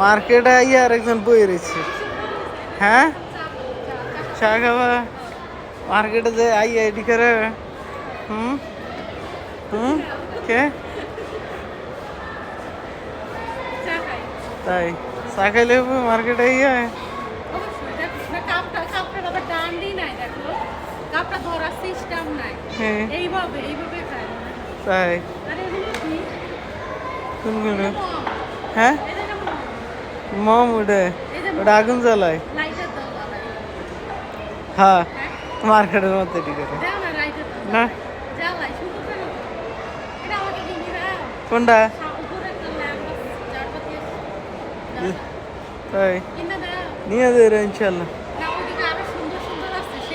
মার্কেটে আইয়া আরেকজন বই রয়েছে। হ্যাঁ? চা খাবা? মার্কেটে যে আইয়া এডি করে। হুম? হুম? কে? তাই। চা খাইলে মার্কেটে আইয়া? হ্যাঁ। তাই। আরে হ্যাঁ? মম, মম। ওটা আগুন জ্বালায়। হ্যাঁ? মার্কেটের মধ্যে করে দাও না কোনটা? আছে আছে। তাই নিয়ে দেবে ইনশাল্লাহ আছে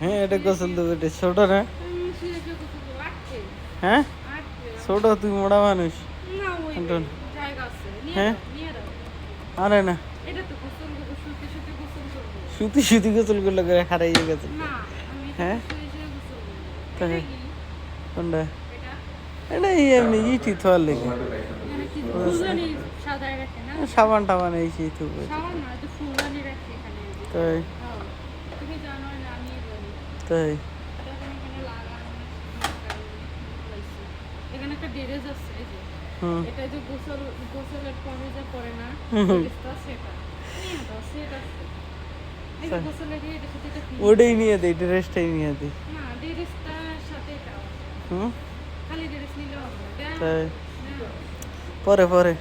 হ্যাঁ এটা গোসল দেবে এটা ছোট না? হ্যাঁ? ছোট তুই মোড়া মানুষ। হ্যাঁ? আরে না। সুতি সুতি গোসল করে হারাইয়ে গেছে। হ্যাঁ? কোনটা? এটা এই এমনি ইটি থোয়ার লেগে। সাবান টাবান এই সেই তো। তাই। তাই। এখানে একটা ডেরেজ আছে, এই যে। এটা যে গোসল গোসলের পরে যে পরে না হুম হুম। সেটা। নিয়ে দাও সেট আছে এই যে গোসলের দিয়ে এটা সাথে এটা কি- ওটাই নিয়ে দেয় ড্রেসটাই নিয়ে দেয় না ড্রেসটার সাথে হুম? খালি ড্রেস নিলে হবে। না দাও, তাই। দাও, পরে। পরে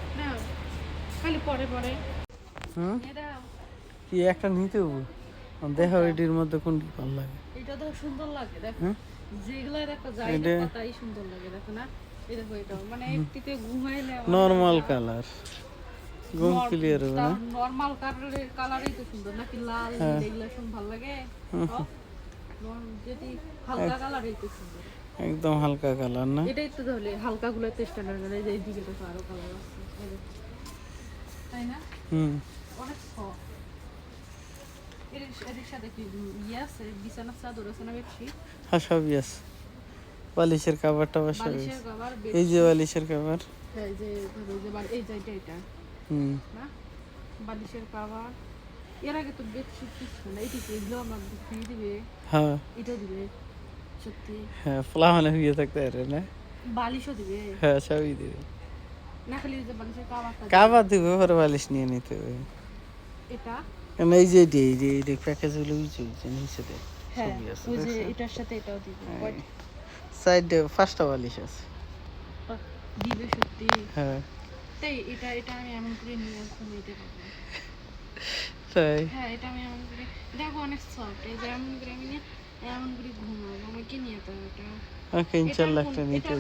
খালি পরে পরে। হুম? কি একটা নিতে হবে? দেহ এটির মধ্যে কোনটি ভালো লাগে? এটা তো সুন্দর লাগে দেখো। যেগুলো দেখো সুন্দর লাগে দেখো না? এটা মানে নর্মাল কালার ঘুম ক্লিয়ার হবে না? নর্মাল কালারের কালারই তো সুন্দর। নাকি লাল হ্যাঁ। এগুলো শুন ভালো লাগে? যদি হালকা কালারই তো সুন্দর। একদম হালকা কালার না? এটাই তো তাহলে হালকা গুলো স্ট্যান্ডার্ড মানে এই দিকে তো আরও কালার আছে। তাই না? হুম। অনেক soft। এর এর সাথে কি ইয়ে আছে? বিছানার চাদর আছে না বেশি হ্যাঁ সবই আছে। বালিশের টাবার সবই বালিশের এই যে বালিশের কাবার এই যে এই যে এটা এটা। হুম। না? বালিশের কাভার এর আগে তো বেডশিট কিছু না এগুলো আমার ফ্রি দিবে। হ্যাঁ। এটা দিবে সত্যি। হ্যাঁ ফলা মানে হয়ে থাকতে পারে না? বালিশও দিবে। হ্যাঁ সবই দেবে। না খালি যে বালিশের কাভারটা। কাবার দিবে। পরে বালিশ নিয়ে নিতে হবে। এটা? এই যে এটি, এই যে এই প্যাকেজগুলো চলছে নিচে দেয় হ্যাঁ ওই যে এটার সাথে এটাও দিবে But সাইডে পাঁচটা বালিশ আছে দিবে সত্যি। হ্যাঁ। তাই এটা এটা আমি এমন করে নিয়ে ঘুমাইতে পারব। তাই। হ্যাঁ এটা আমি এমন করে দেখো অনেক সফট এই যে এমন করে আমি এমন করে ঘুমাবো আমাকে নিয়ে তো এটা। ওকে ইনশাআল্লাহ একটা নিতে।